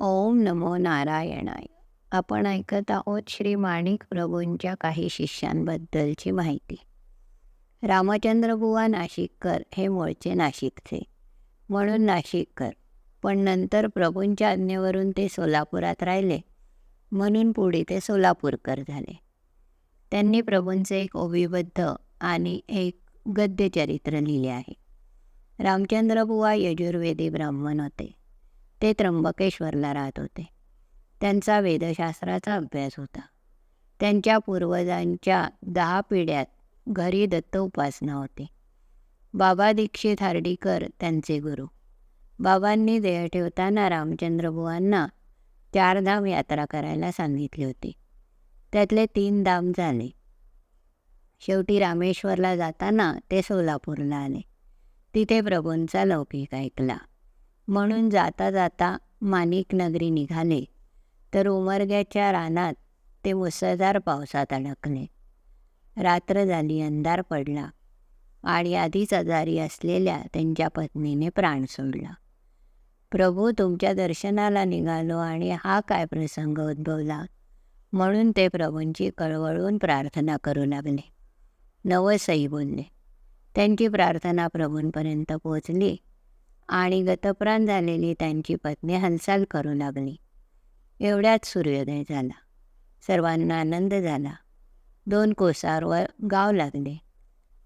ओम नमो नारायणाय. आपण ऐकत आहोत श्री माणिक प्रभूंच्या काही शिष्यांबद्दलची माहिती. रामचंद्रबुवा नाशिककर हे मूळचे नाशिकचे. म्हणून नाशिककर. पण नंतर प्रभूंच्या आज्ञेवरून ते सोलापुरात राहिले. म्हणून पुढे ते सोलापूरकर झाले. त्यांनी प्रभूंचे एक ओविबद्ध आणि एक गद्यचरित्र लिहिले आहे. रामचंद्रबुवा यजुर्वेदी ब्राह्मण होते. ते त्र्यंबकेश्वरला राहत होते. त्यांचा वेदशास्त्राचा अभ्यास होता. त्यांच्या पूर्वजांच्या दहा पिढ्यात घरी दत्त उपासना होती. बाबा दीक्षित हार्डीकर त्यांचे गुरु. बाबांनी देह ठेवताना रामचंद्रबुवांना चार चारधाम यात्रा करायला सांगितली होती. त्यातले तीन धाम झाले. शेवटी रामेश्वरला जाताना ते सोलापूरला आले. तिथे प्रभूंचा लौकिक ऐकला. म्हणून जाता जाता माणिक नगरी निघाले. तर उमरग्याच्या रानात ते मुसळधार पावसात अडकले. रात्र झाली अंधार पडला आणि आधीच आजारी असलेल्या त्यांच्या पत्नीने प्राण सोडला. प्रभू तुमच्या दर्शनाला निघालो आणि हा काय प्रसंग उद्भवला म्हणून ते प्रभूंची कळवळून प्रार्थना करू लागले. नवसही बोलले त्यांची प्रार्थना प्रभूंपर्यंत पोचली आणि गतप्राण झालेली त्यांची पत्नी हालचाल करू लागली. एवढ्यात सूर्योदय झाला. सर्वांना आनंद झाला. दोन कोसारवर गाव लागले.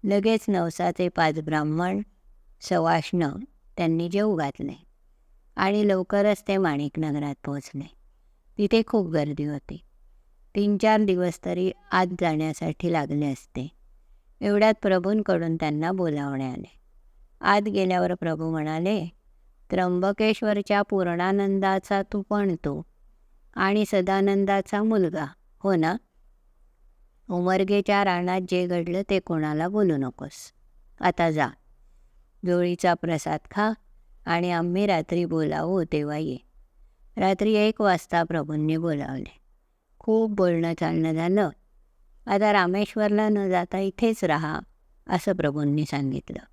लगेच नवसाचे पाच ब्राह्मण सवाष्ण त्यांनी जेऊ घातले आणि लवकरच ते माणिकनगरात पोचले तिथे खूप गर्दी होती. तीन चार दिवस तरी आत जाण्यासाठी लागले असते. एवढ्यात प्रभूंकडून त्यांना बोलावणे आले. आत गेल्यावर प्रभू म्हणाले त्र्यंबकेश्वरच्या पूर्णानंदाचा तू पण तो आणि सदानंदाचा मुलगा हो ना? उमरगेच्या रानात जे घडलं ते कोणाला बोलू नकोस. आता जा. जोळीचा प्रसाद खा आणि आम्ही रात्री बोलावू तेव्हा ये. रात्री एक वाजता प्रभूंनी बोलावले. खूप बोलणं चालणं झालं. आता रामेश्वरला न जाता इथेच राहा असं प्रभूंनी सांगितलं.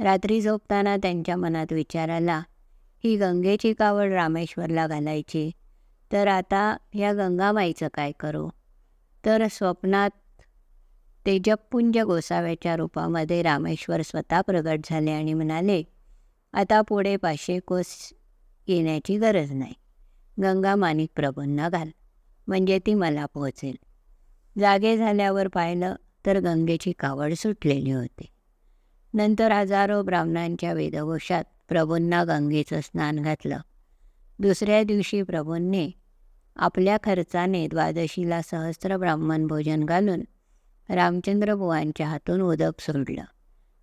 रात्री झोपताना त्यांच्या मनात विचार आला ही गंगेची कावड रामेश्वरला घालायची. तर आता या गंगामाईचं काय करू? तर स्वप्नात तेजपुंज गोसाव्याच्या रूपामध्ये रामेश्वर स्वतः प्रगट झाले आणि म्हणाले आता पुढे पाचशे कोस येण्याची गरज नाही. गंगा माणिक प्रभूंना घाल. म्हणजे ती मला पोहोचेल. जागे झाल्यावर पाहिलं तर गंगेची कावड सुटलेली होती. नंतर हजारो ब्राह्मणांच्या वेदघोषात प्रभूंना गंगेचं स्नान घातलं. दुसऱ्या दिवशी प्रभूंनी आपल्या खर्चाने द्वादशीला सहस्र ब्राह्मण भोजन घालून रामचंद्र बुवांच्या हातून उदक सोडलं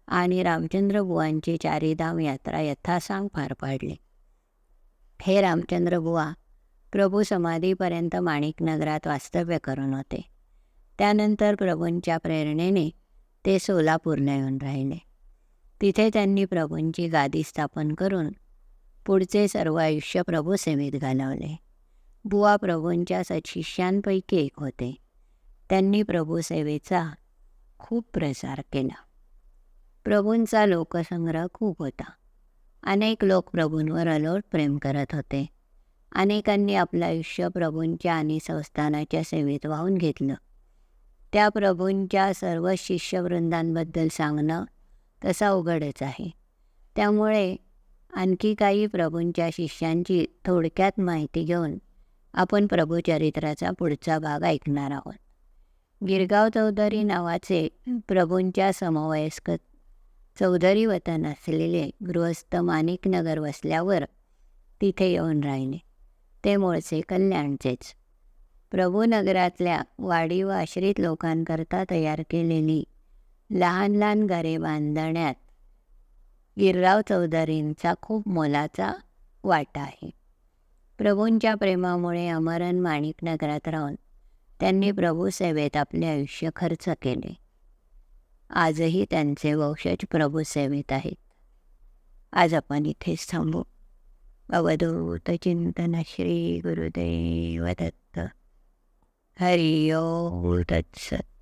आणि रामचंद्र बुवांची चारीधाम यात्रा यथासांग पार पाडली. हे रामचंद्र बुवा प्रभू समाधीपर्यंत माणिकनगरात वास्तव्य करून होते. त्यानंतर प्रभूंच्या प्रेरणेने ते सोलापूरला येऊन राहिले. तिथे त्यांनी प्रभूंची गादी स्थापन करून पुढचे सर्व आयुष्य प्रभू सेवेत घालवले. बुवा प्रभूंच्या सशिष्यांपैकी एक होते. त्यांनी प्रभू सेवेचा खूप प्रसार केला. प्रभूंचा लोकसंग्रह खूप होता. अनेक लोक प्रभूंवर अलोट प्रेम करत होते. अनेकांनी आपलं आयुष्य प्रभूंच्या आणि संस्थानाच्या सेवेत वाहून घेतलं. त्या प्रभूंच्या सर्व शिष्यवृंदांबद्दल सांगणं तसा उघडच आहे. त्यामुळे आणखी काही प्रभूंच्या शिष्यांची थोडक्यात माहिती घेऊन आपण प्रभूचरित्राचा पुढचा भाग ऐकणार आहोत. गिरगाव चौधरी नावाचे प्रभूंच्या समवयस्क चौधरी वतन असलेले गृहस्थ माणिकनगर वसल्यावर तिथे येऊन राहिले. ते मूळचे कल्याणचेच. प्रभूनगरातल्या वाडी व आश्रित लोकांकरता तयार केलेली लहान लहान घरे बांधण्यात गिरराव चौधरींचा खूप मोलाचा वाटा आहे. प्रभूंच्या प्रेमामुळे अमरन माणिकनगरात राहून त्यांनी प्रभू सेवेत आपले आयुष्य खर्च केले. आजही त्यांचे वंशज प्रभू सेवेत आहेत. आज आपण इथेच थांबू. अवधूत चिंतन श्री गुरुदेव दत्त. हरि ओम तत्सत.